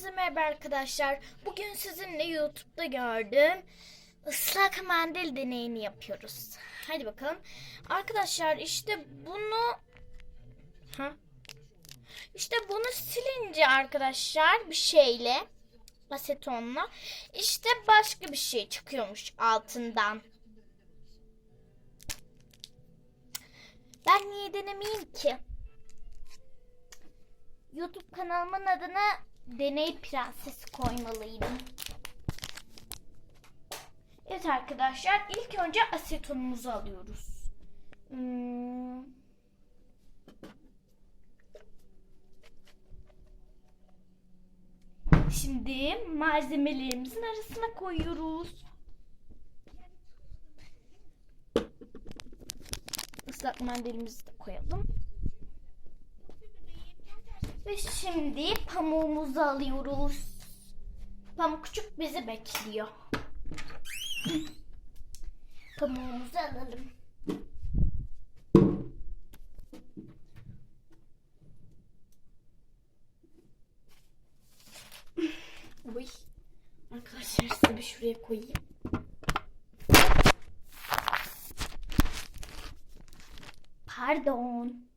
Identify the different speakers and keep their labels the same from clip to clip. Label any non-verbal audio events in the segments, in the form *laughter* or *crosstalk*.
Speaker 1: Hepinize merhaba arkadaşlar. Bugün sizinle YouTube'da gördüm. Islak mendil deneyini yapıyoruz. Hadi bakalım. Arkadaşlar işte bunu ha? İşte bunu silince arkadaşlar bir şeyle asetonla işte başka bir şey çıkıyormuş altından. Ben niye denemeyeyim ki? YouTube kanalımın adına Deney Prensesi koymalıydım. Evet arkadaşlar ilk önce asetonumuzu alıyoruz. Hmm. Şimdi malzemelerimizin arasına koyuyoruz. Islak mendilimizi de koyalım. Ve şimdi pamuğumuzu alıyoruz. Pamukçuk bizi bekliyor. Pamuğumuzu alalım. Uy. Arkadaşlar size bir şuraya koyayım. Pardon.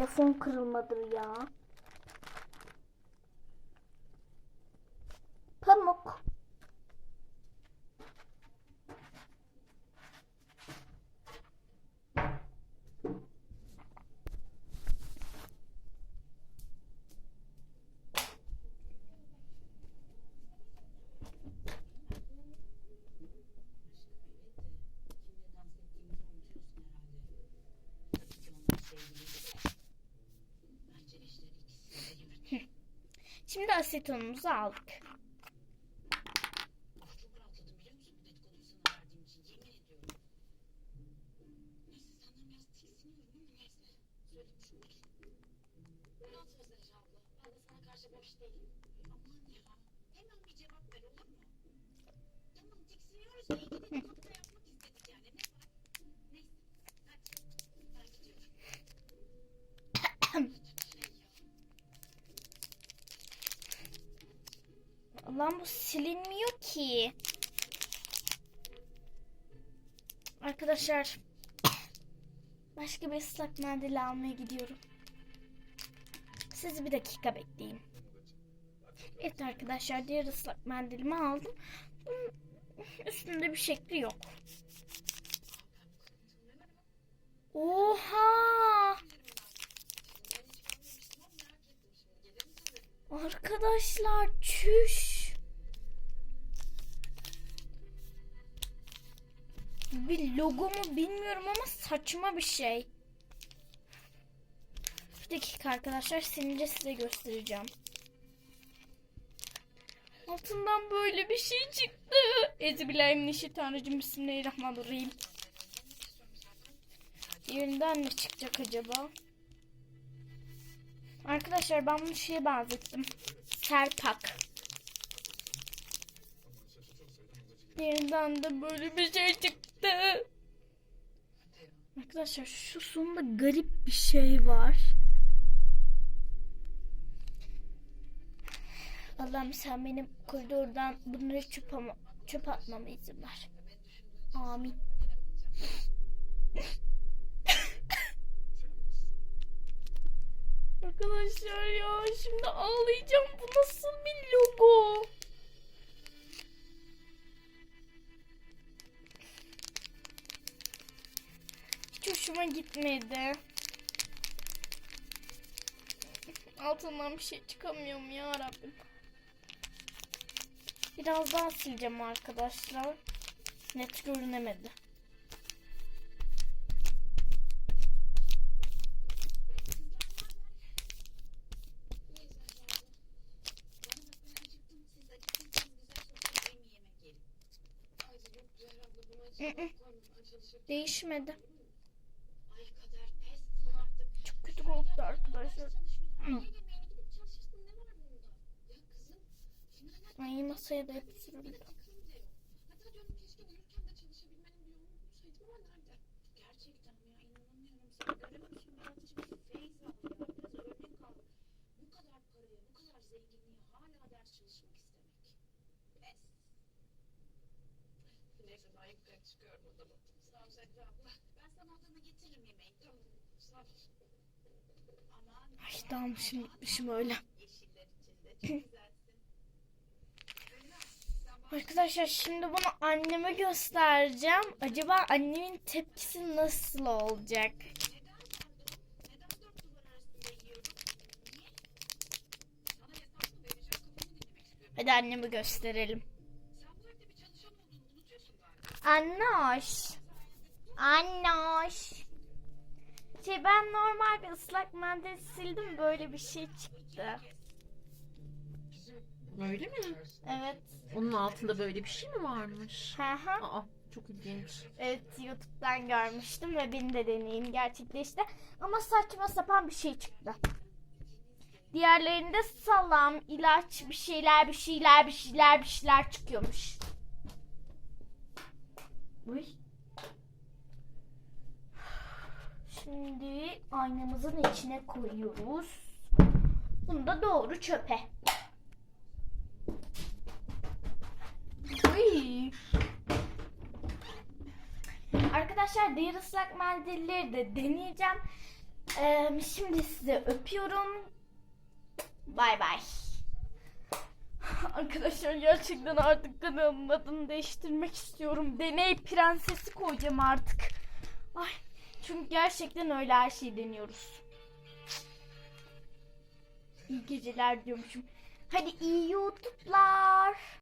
Speaker 1: Telefon kırılmadır ya. Pamuk. Şimdi asetonumuzu aldık. Lan bu silinmiyor ki. Arkadaşlar başka bir ıslak mendil almaya gidiyorum. Sizi bir dakika bekleyin. Evet arkadaşlar diğer ıslak mendilimi aldım. Bunun üstünde bir şekli yok. Oha! Arkadaşlar çüş. Bir logo mu bilmiyorum ama saçma bir şey. Bir dakika arkadaşlar silince size göstereceğim. Altından böyle bir şey çıktı. Euzubillahimineşşeytanirracim. Bismillahirrahmanirrahim. Yerinden ne çıkacak acaba? Arkadaşlar ben bunu şeye benzettim. Serpak. Yerinden de böyle bir şey çıktı. Arkadaşlar şu sonunda garip bir şey var. Allah'ım sen benim koridordan bunları çöp, ama, çöp atmama izin ver. Amin. Arkadaşlar ya şimdi ağlayacağım. Bu nasıl bir logo? Hoşuma gitmedi. Altından bir şey çıkamıyorum ya Rabbim. Biraz daha sileceğim arkadaşlar. Net görünemedi. Değişmedi. Çok kötü koktu arkadaşlar. Ay masaya da hep sürüldü.
Speaker 2: çıkıyorum o zaman. Sağ ol Zehra abla.
Speaker 3: Ben sana odana getiririm yemeği.
Speaker 2: Tamam sağ ol.
Speaker 3: Aman.
Speaker 1: Ay dalmışım gitmişim öyle.
Speaker 3: Yeşiller içinde çok güzelsin. Zehra, sen bana
Speaker 1: Arkadaşlar şimdi bunu anneme göstereceğim. Acaba annemin tepkisi nasıl olacak? Hadi annemi gösterelim. Annoş. Annoş. Şey ben normal bir ıslak mendil sildim böyle bir şey çıktı.
Speaker 4: Öyle mi?
Speaker 1: Evet.
Speaker 4: Onun altında böyle bir şey mi varmış?
Speaker 1: Hı hı.
Speaker 4: Aa çok ilginç.
Speaker 1: Evet YouTube'dan görmüştüm ve benim de deneyim gerçekleşti. Ama saçma sapan bir şey çıktı. Diğerlerinde salam, ilaç, bir şeyler, bir şeyler, bir şeyler, bir şeyler çıkıyormuş. Uy. Şimdi aynamızın içine koyuyoruz. Bunu da doğru çöpe. Uy. Arkadaşlar diğer ıslak mendilleri de deneyeceğim. Ee, şimdi size öpüyorum. Bay bay. *laughs* Arkadaşlar gerçekten artık kanalımın adını değiştirmek istiyorum. Deney prensesi koyacağım artık. Ay, çünkü gerçekten öyle her şeyi deniyoruz. İyi geceler diyormuşum. Hadi iyi YouTube'lar.